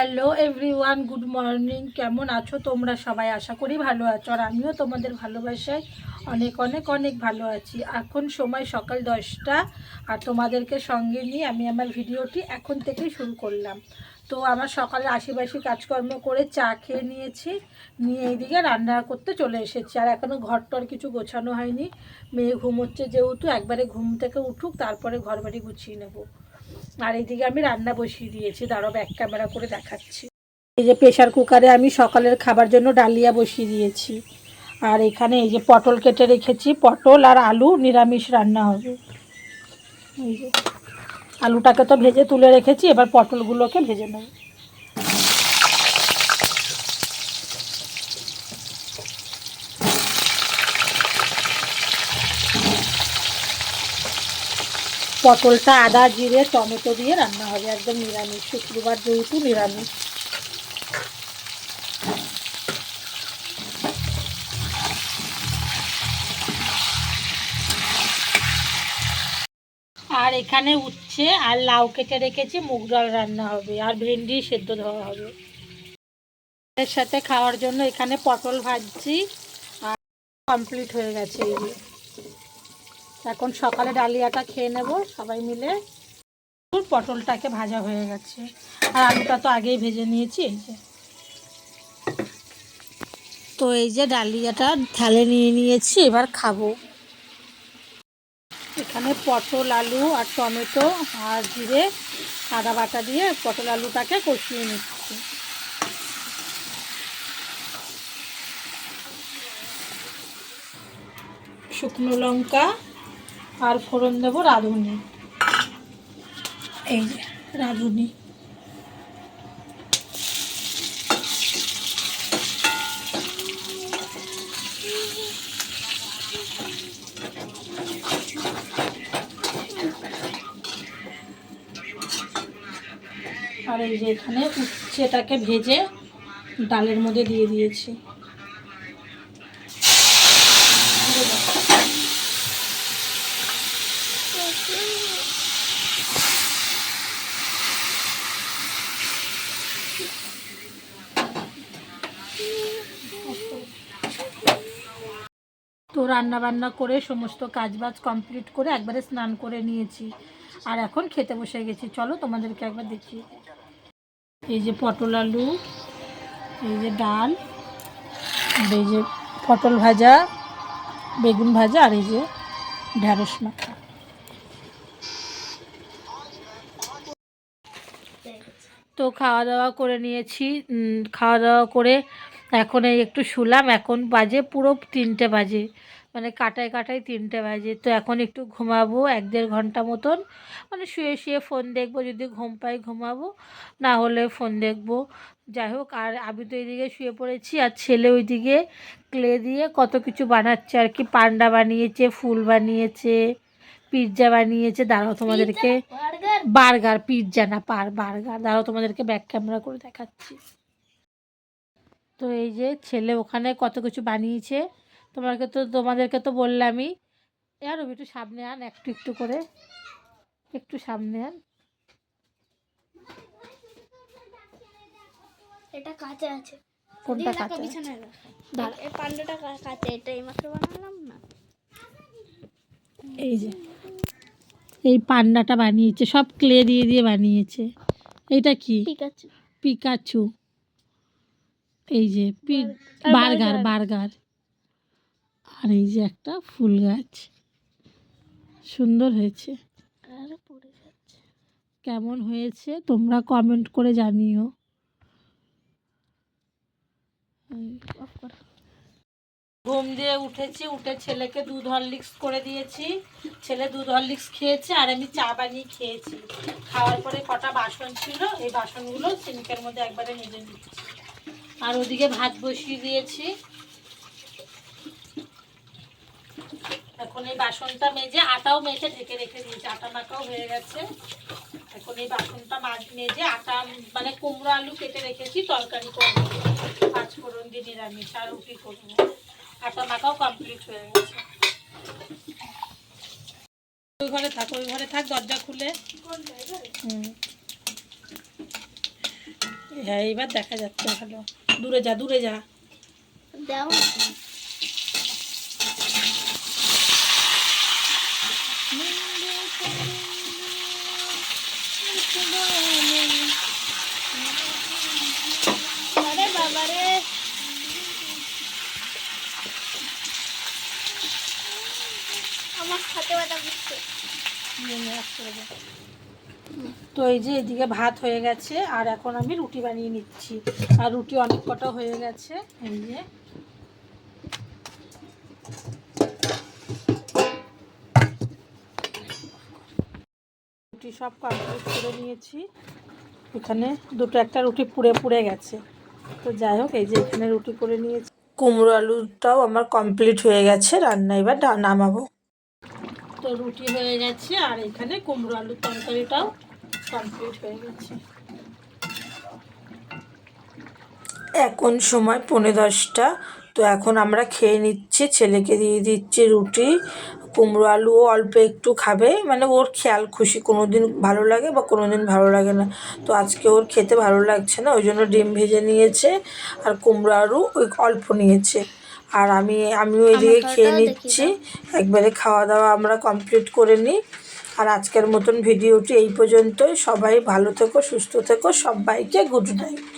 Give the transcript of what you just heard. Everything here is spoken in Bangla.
হ্যালো এভরিওয়ান গুড মর্নিং কেমন আছো তোমরা? সবাই আশা করি ভালো আছো আর আমিও তোমাদের ভালোবাসায় অনেক অনেক অনেক ভালো আছি। এখন সময় সকাল দশটা আর তোমাদেরকে সঙ্গে নিয়ে আমি আমার ভিডিওটি এখন থেকেই শুরু করলাম। তো আমার সকালে আশিবাসি কাজকর্ম করে চা খেয়ে নিয়েছি, নিয়ে এইদিকে রান্না করতে চলে এসেছি। আর এখনও টর কিছু গোছানো হয়নি। মেয়ে ঘুমোচ্ছে যেহেতু, একবারে ঘুম থেকে উঠুক, তারপরে ঘর বাড়ি গুছিয়ে নেব। আর এইদিকে আমি রান্না বসিয়ে দিয়েছি। দাঁড়ো ব্যাক ক্যামেরা করে দেখাচ্ছি। এই যে প্রেশার কুকারে আমি সকালের খাবার জন্য ডালিয়া বসিয়ে দিয়েছি। আর এখানে এই যে পটল কেটে রেখেছি। পটল আর আলু নিরামিষ রান্না হবে। এই যে আলুটাকে তো ভেজে তুলে রেখেছি, এবার পটলগুলোকে ভেজে নেব। পটলটা আদা, জিরে, টমেটো দিয়ে রান্না হবে। একদম নিরামিষ, শুক্রবার যেহেতু নিরামিষ। আর এখানে উচ্ছে আর লাউ কেটে রেখেছি, মুগ ডাল রান্না হবে, আর ভেন্ডি সেদ্ধ দেওয়া হবে। এর সাথে খাওয়ার জন্য এখানে পটল ভাজছি, আর কমপ্লিট হয়ে গেছে এই এখন সকালে ডালিয়াটা খেয়ে নেব, সবাই মিলে। পটলটাকে ভাজা হয়ে গেছে। আর আলুটা তো আগেই ভেজে নিয়েছি, এই যে। তো এই যে ডালিয়াটা থালে নিয়ে নিয়েছি, এবার খাব। এখানে পটল, আলু আর টমেটো আর জিরে, আদা বাটা দিয়ে পটল আলুটাকে কষিয়ে নিচ্ছি। শুকনো লঙ্কা আর ফোড়ন দেব রাঁধুনি। এই যে, রাঁধুনি। আর এই যে এখানে উচ্ছেটাকে ভেজে ডালের মধ্যে দিয়ে দিয়েছি। রান্না বান্না করে, সমস্ত কাজবাজ কমপ্লিট করে একবারে স্নান করে নিয়েছি। আর এখন খেতে বসে গেছি। চলো তোমাদেরকে একবার দেখি এই যে পটল আলু, এই যে ডাল এই যে পটল ভাজা, বেগুন ভাজা, আর এই যে ঢ্যাঁড়স মাখা। তো খাওয়া দাওয়া করে নিয়েছি। খাওয়া দাওয়া করে এখন এই একটু শুলাম। এখন বাজে পুরো তিনটে বাজে। মানে কাটায় কাটায় তিনটে বাজে। তো এখন একটু ঘুমাবো এক দেড় ঘণ্টা মতন। মানে শুয়ে শুয়ে ফোন দেখব যদি ঘুম পাই ঘুমাবো না হলে ফোন দেখব। যাই হোক আর আমি তো এইদিকে শুয়ে পড়েছি আর ছেলে ওইদিকে ক্লে দিয়ে কত কিছু বানাচ্ছে আর কি। পান্ডা বানিয়েছে ফুল বানিয়েছে পিৎজা বানিয়েছে। দাঁড়াও তোমাদেরকে। বার্গার। পিৎজা না পার বার্গার। দাঁড়াও তোমাদেরকে ব্যাক ক্যামেরা করে দেখাচ্ছি। তো এই যে ছেলে ওখানে কত কিছু বানিয়েছে। তোমাকে তো তোমাদেরকে তো বললামই। আর একটু সামনে আন একটু একটু করে। একটু সামনে আন। এটা কাঁচা আছে। কোনটা কাঁচা বিছানায় রাখো। এই পান্ডাটা কাঁচা এটা এই মাত্র বানালাম না? এই যে এই পান্ডাটা বানিয়েছে সব ক্লে দিয়ে দিয়ে বানিয়েছে। এইটা কি? আছে। পিকাচু। এই যে পি বার্গার বার্গার। আর এই যে একটা ফুল গাছ। সুন্দর হয়েছে। আর পড়ে যাচ্ছে। কেমন হয়েছে তোমরা কমেন্ট করে জানিও। ঘুম দিয়ে উঠেছি উঠে ছেলেকে দুধ হরলিক্স করে দিয়েছি। ছেলে দুধ হরলিক্স খেয়েছে আর আমি চা বানিয়ে খেয়েছি। খাওয়ার পরে কটা বাসন ছিল এই বাসনগুলো সিঙ্কের মধ্যে একবারে মেজে নিচ্ছি আর ওদিকে ভাত বসিয়ে দিয়েছি। এখন এই বাসনটা মেজে আটাও মেখে ঢেকে রেখে দিয়েছি। আটা মাখাও হয়ে গেছে। এখন এই বাসনটা মেজে আটা মানে কুমড়ো, আলু কেটে রেখেছি, তরকারি করব। পাঁচ ফোড়ন দিয়ে নিরামিষ, আর রুটি করব। আটা মাখাও কমপ্লিট হয়ে গেছে। ওই ঘরে থাক, ওই ঘরে থাক, দরজা খুলে। হ্যাঁ এবার দেখা যাচ্ছে ভালো। দূরে যা দূরে যা। দাও তো এই যে এদিকে ভাত হয়ে গেছে, আর এখন আমি রুটি বানিয়ে নিচ্ছি। আর রুটি অনেক কটা হয়ে গেছে, এই যে। রুটি সব কমপ্লিট করে নিয়েছি। এখানে দুটো একটা রুটি পুড়ে পুড়ে গেছে। তো যাই হোক, এই যে এখানে রুটি করে নিয়েছি। কুমড়ো আলুটাও আমার কমপ্লিট হয়ে গেছে, রান্না এবার নামাবো। তো রুটি হয়ে গেছে, আর এখানে কুমড়ো আলুর তরকারিটাও কমপ্লিট হয়ে গেছে। এখন সময় পৌনে দশটা, তো এখন আমরা খেয়ে নিচ্ছি, ছেলেকে দিয়ে দিচ্ছি রুটি, কুমড়ো আলুও অল্প একটু খাবে মানে ওর খেয়াল খুশি কোনো দিন ভালো লাগে বা কোনো দিন ভালো লাগে না। তো আজকে ওর খেতে ভালো লাগছে না, ওই জন্য ডিম ভেজে নিয়েছে, আর কুমড়ো আলু ওই অল্প নিয়েছে। আর আমি আমিও এদিকে দিকে খেয়ে নিচ্ছি। একবারে খাওয়া দাওয়া আমরা কমপ্লিট করে নিই। আর আজকের মতন ভিডিওটি এই পর্যন্তই। সবাই ভালো থেকো সুস্থ থেকো সবাইকে গুড নাইট